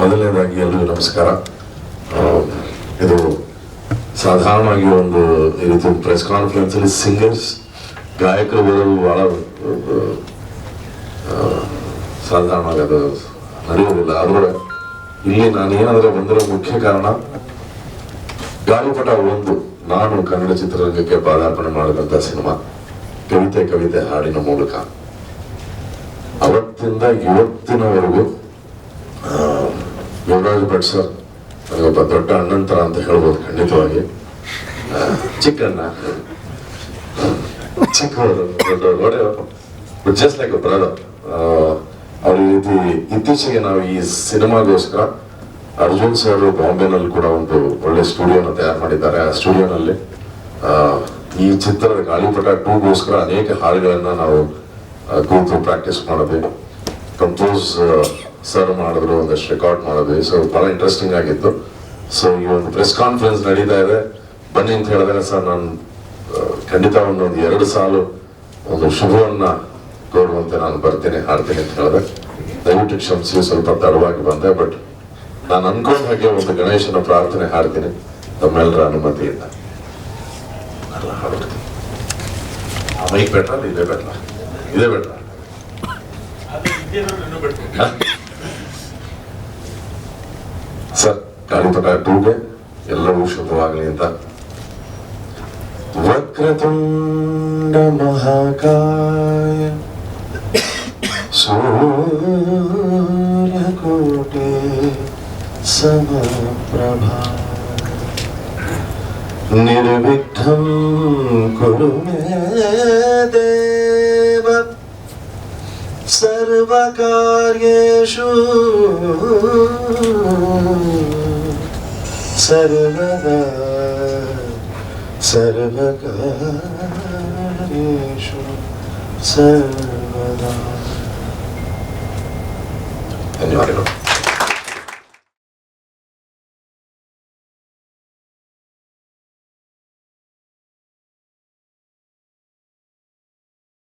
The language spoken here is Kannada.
ಮೊದಲನೇದಾಗಿ ಎಲ್ರಿಗೂ ನಮಸ್ಕಾರ. ಇದು ಸಾಧಾರಣವಾಗಿ ಒಂದು ರೀತಿ ಪ್ರೆಸ್ ಕಾನ್ಫರೆನ್ಸ್ ಅಲ್ಲಿ ಸಿಂಗರ್ಸ್ ಗಾಯಕರು ಬರೋದು ಬಹಳ ಸಾಧಾರಣವಾಗಿ ಅದು ನಡೆಯೋದಿಲ್ಲ. ಆದರೆ ಇಲ್ಲಿ ನಾನು ಏನಾದರೂ ಬಂದಿರೋ ಮುಖ್ಯ ಕಾರಣ, ಗಾಳಿಪಟ ಒಂದು, ನಾನು ಕನ್ನಡ ಚಿತ್ರರಂಗಕ್ಕೆ ಪಾದಾರ್ಪಣೆ ಮಾಡಿದಂತ ಸಿನಿಮಾ, ಕವಿತೆ ಕವಿತೆ ಹಾಡಿನ ಮೂಲಕ. ಅವತ್ತಿಂದ ಇವತ್ತಿನವರೆಗೂ ಯುವರಾಜ್ ಭಟ್ ಸರ್. ನನಗೊಬ್ಬ ದೊಡ್ಡ ಅಣ್ಣಂತರ ಅಂತ ಹೇಳ್ಬೋದು ಖಂಡಿತವಾಗಿ. ಚಿಕ್ಕಣ್ಣ. ಚಿಕ್ಕವರು ಜಸ್ಟ್ ಲೈಕ್ ಬ್ರದರ್ ಅವ್ರ ರೀತಿ ಇತ್ತೀಚೆಗೆ ನಾವು ಈ ಸಿನಿಮಾಗೋಸ್ಕರ ಅರ್ಜುನ್ ಸರ್ ಬಾಂಬೆನಲ್ಲಿ ಕೂಡ ಒಂದು ಒಳ್ಳೆ ಸ್ಟುಡಿಯೋನ ತಯಾರು ಮಾಡಿದ್ದಾರೆ. ಆ ಸ್ಟುಡಿಯೋನಲ್ಲಿ ಈ ಚಿತ್ರದ ಗಾಳಿಪಟ ಟೂಗೋಸ್ಕರ ಅನೇಕ ಹಾಡುಗಳನ್ನ ನಾವು ಕೂತು ಪ್ರಾಕ್ಟೀಸ್ ಮಾಡಿದ್ವಿ ಕಂಪೋಸ್ ಸರ್ ಮಾಡಿದ್ರು ಒಂದಷ್ಟು ರೆಕಾರ್ಡ್ ಮಾಡಿದ್ವಿ. ಸೊ ಭಾಳ ಇಂಟ್ರೆಸ್ಟಿಂಗ್ ಆಗಿತ್ತು. ಸೊ ಈ ಒಂದು ಪ್ರೆಸ್ ಕಾನ್ಫರೆನ್ಸ್ ನಡೀತಾ ಇದೆ. ಬನ್ನಿ ಅಂತ ಹೇಳಿದಾಗ ಸರ್ ನಾನು ಖಂಡಿತ ಒಂದೊಂದು ಎರಡು ಸಾಲು ಒಂದು ಶುಭವನ್ನ ಕೋರುವಂತೆ ನಾನು ಬರ್ತೀನಿ ಹಾಡ್ತೀನಿ ಅಂತ ಹೇಳಿದೆ ದಯವಿಟ್ಟು ಕ್ಷಮಿಸಿ ಸ್ವಲ್ಪ ತಡವಾಗಿ ಬಂದೆ ಬಟ್ ನಾನು ಅನ್ಕೊಂಡ ಹಾಗೆ ಒಂದು ಗಣೇಶನ ಪ್ರಾರ್ಥನೆ ಹಾಡ್ತೀನಿ. ತಮ್ಮೆಲ್ಲರ ಅನುಮತಿಯಿಂದ. ಮೈಕ್ ಬೆಟ್ರ ಇದೇ ಬೆಟ್ರ ಇದೇ ಬೆಟ್ರ ಸರ್ ಗಾಳಿಪಟ ಟೂಗೆ ಎಲ್ಲವೂ ಶುಭವಾಗಲಿ ಅಂತ. ವಕ್ರತುಂಡ ಮಹಾಕಾಯ ಸೂರ್ಯಕೋಟೆ ಸಮಪ್ರಭಾ. ನಿರ್ವಿಘ್ನಂ ಕುರು ಮೇ सर्वकार्येषु सर्वदा सर्वकार्येषु सर्वदा